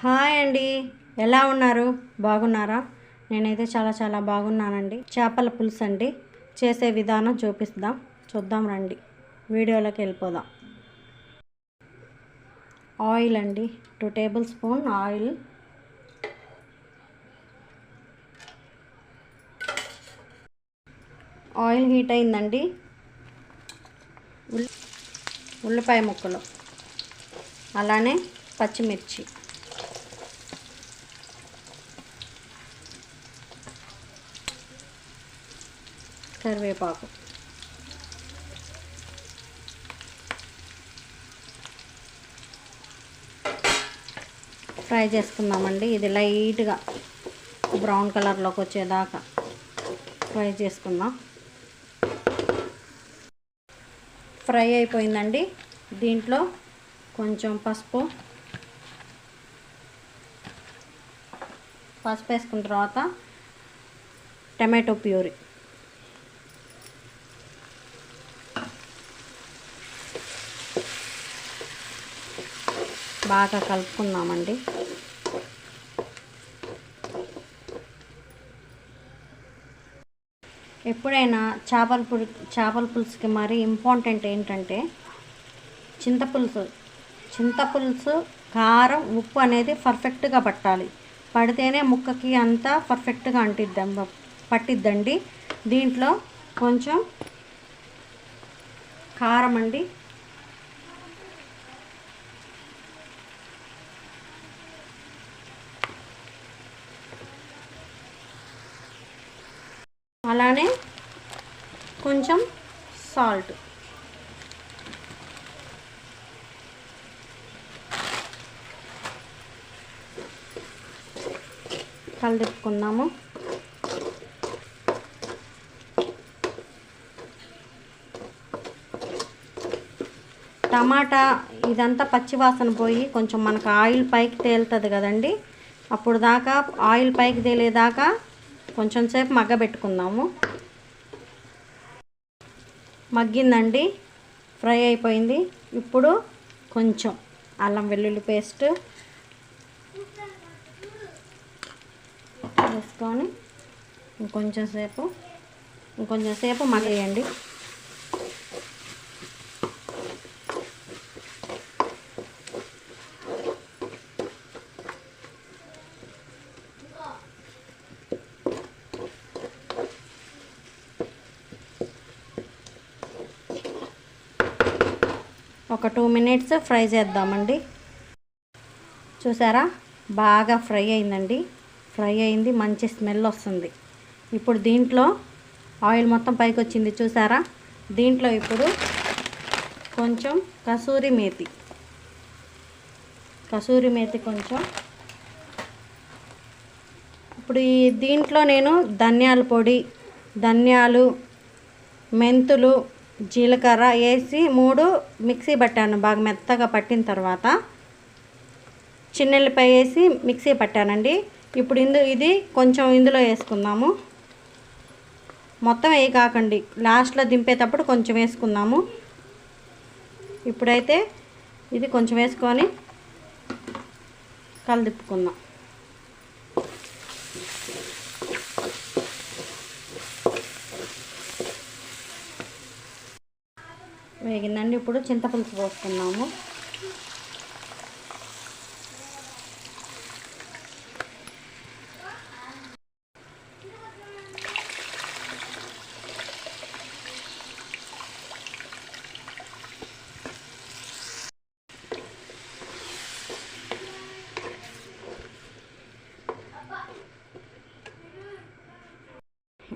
Hi అండి. ఎలా ఉన్నారు? బాగున్నారా? నేనైతే చాలా చాలా బాగున్నానండి. చేపల పులుసు అండి. చేసే విధానం చూపిస్తాం. చూద్దాం రండి. వీడియోలోకి వెళ్ళిపోదాం. ఆయిల్ అండి. Two tablespoon oil. Oil heat అయిందండి. ఉల్లిపాయ ముక్కలు. అలానే పచ్చిమిర్చి. కరివేపాకు. ఫ్రై చేసుకుందామండి. ఇది లైట్గా బ్రౌన్ కలర్లోకి వచ్చేదాకా ఫ్రై చేసుకుందాం. ఫ్రై అయిపోయిందండి. దీంట్లో కొంచెం పసుపు పసుపు వేసుకున్న తర్వాత టమాటో ప్యూరీ. బాగా కలుపుకుందామండి. ఎప్పుడైనా చేపల పులు చేపల పులుసుకి మరి ఇంపార్టెంట్ ఏంటంటే చింతపులుసు. చింతపులుసు కారం ఉప్పు అనేది పర్ఫెక్ట్గా పట్టాలి. పడితేనే ముక్కకి అంతా పర్ఫెక్ట్గా అంటిద్దాం పట్టిద్దండి. దీంట్లో కొంచెం కారం అండి అలానే కొంచెం సాల్ట్. కలిదిప్పుకుందాము టమాటా ఇదంతా పచ్చివాసన పోయి కొంచెం మనకు ఆయిల్ పైకి తేలుతుంది కదండి. అప్పుడు దాకా ఆయిల్ పైకి తేలేదాకా కొంచెం సేపు మగ్గబెట్టుకుందాము మగ్గిందండి. ఫ్రై అయిపోయింది. ఇప్పుడు కొంచెం అల్లం వెల్లుల్లి పేస్ట్ వేసుకొని ఇంకొంచెం సేపు ఇంకొంచెం సేపు మగ్గేయండి. ఒక టూ మినిట్స్ ఫ్రై చేద్దామండి. చూసారా? బాగా ఫ్రై అయిందండి. ఫ్రై అయింది మంచి స్మెల్ వస్తుంది. ఇప్పుడు దీంట్లో ఆయిల్ మొత్తం పైకి వచ్చింది చూసారా? దీంట్లో ఇప్పుడు కొంచెం కసూరి మేతి. కసూరి మేతి కొంచెం. ఇప్పుడు ఈ దీంట్లో నేను ధనియాల పొడి ధనియాలు మెంతులు జీలకర్ర వేసి మూడు మిక్సీ పట్టాను. బాగా మెత్తగా పట్టిన తర్వాత చిన్నెల్లిపాయ వేసి మిక్సీ పట్టానండి. ఇప్పుడు ఇందు ఇది కొంచెం ఇందులో వేసుకుందాము. మొత్తం ఏ కాకండి. లాస్ట్లో దింపేటప్పుడు కొంచెం వేసుకుందాము. ఇప్పుడైతే ఇది కొంచెం వేసుకొని కలదిప్పుకుందాం వేగిందండి. ఇప్పుడు చింతపులుసు పోసుకున్నాము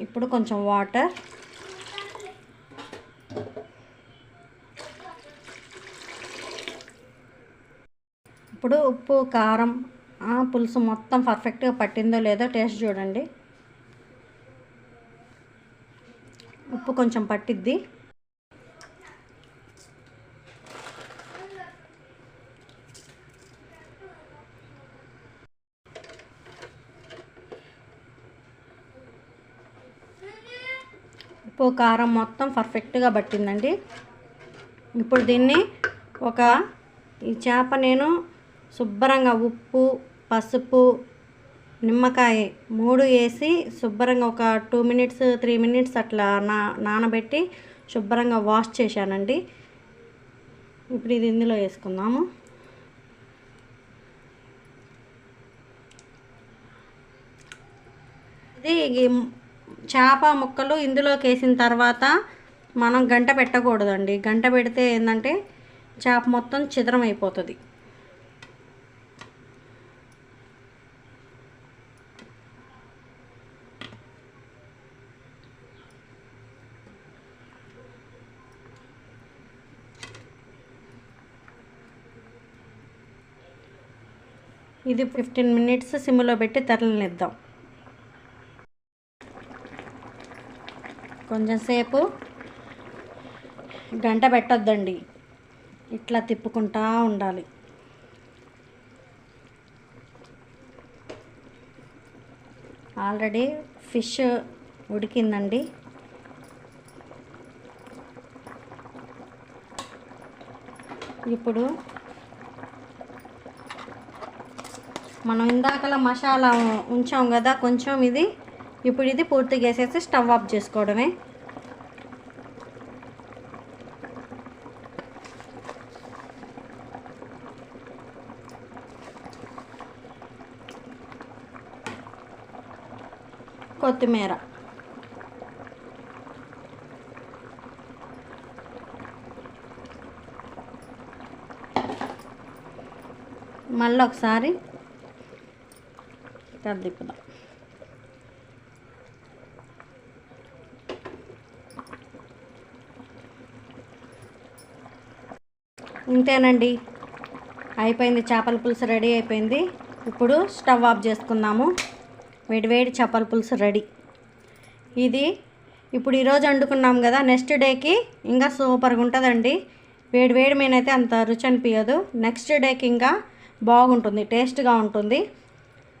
ఇప్పుడు కొంచెం వాటర్ ఇప్పుడు ఉప్పు కారం పులుసు మొత్తం పర్ఫెక్ట్గా పట్టిందో లేదో టేస్ట్ చూడండి. ఉప్పు కొంచెం పట్టిద్ది. ఉప్పు కారం మొత్తం పర్ఫెక్ట్గా పట్టిందండి. ఇప్పుడు దీన్ని ఒక ఈ చేప నేను శుభ్రంగా ఉప్పు పసుపు నిమ్మకాయ మూడు వేసి శుభ్రంగా ఒక టూ మినిట్స్ త్రీ మినిట్స్ అట్లా నా నానబెట్టి శుభ్రంగా వాష్ చేశానండి. ఇప్పుడు ఇది ఇందులో వేసుకుందాము. ఇది చేప ముక్కలు ఇందులోకి వేసిన తర్వాత మనం గంట పెట్టకూడదండి. గంట పెడితే ఏంటంటే చేప మొత్తం చిద్రం అయిపోతుంది ఇది ఫిఫ్టీన్ మినిట్స్ సిమ్లో పెట్టి తెరలనిద్దాం కొంచెం సేపు గంట పెట్టొద్దండి. ఇట్లా తిప్పుకుంటా ఉండాలి. ఆల్రెడీ ఫిష్ ఉడికిందండి. ఇప్పుడు మనం ఇందాకలా మసాలా ఉంచాం కదా కొంచెం ఇది. ఇప్పుడు ఇది పూర్తిగా వేసేసి స్టవ్ ఆఫ్ చేసుకోవడమే. కొత్తిమీర. మళ్ళీ ఒకసారి తిప్పుదాం ఇంతేనండి. అయిపోయింది చేపల పులుసు రెడీ అయిపోయింది. ఇప్పుడు స్టవ్ ఆఫ్ చేసుకుందాము వేడివేడి చేపల పులుసు రెడీ. ఇది ఇప్పుడు ఈరోజు వండుకున్నాం కదా నెక్స్ట్ డేకి ఇంకా సూపర్గా ఉంటుందండి. వేడి వేడి మీనైతే అంత రుచి అనిపించదు నెక్స్ట్ డేకి ఇంకా బాగుంటుంది టేస్ట్గా ఉంటుంది.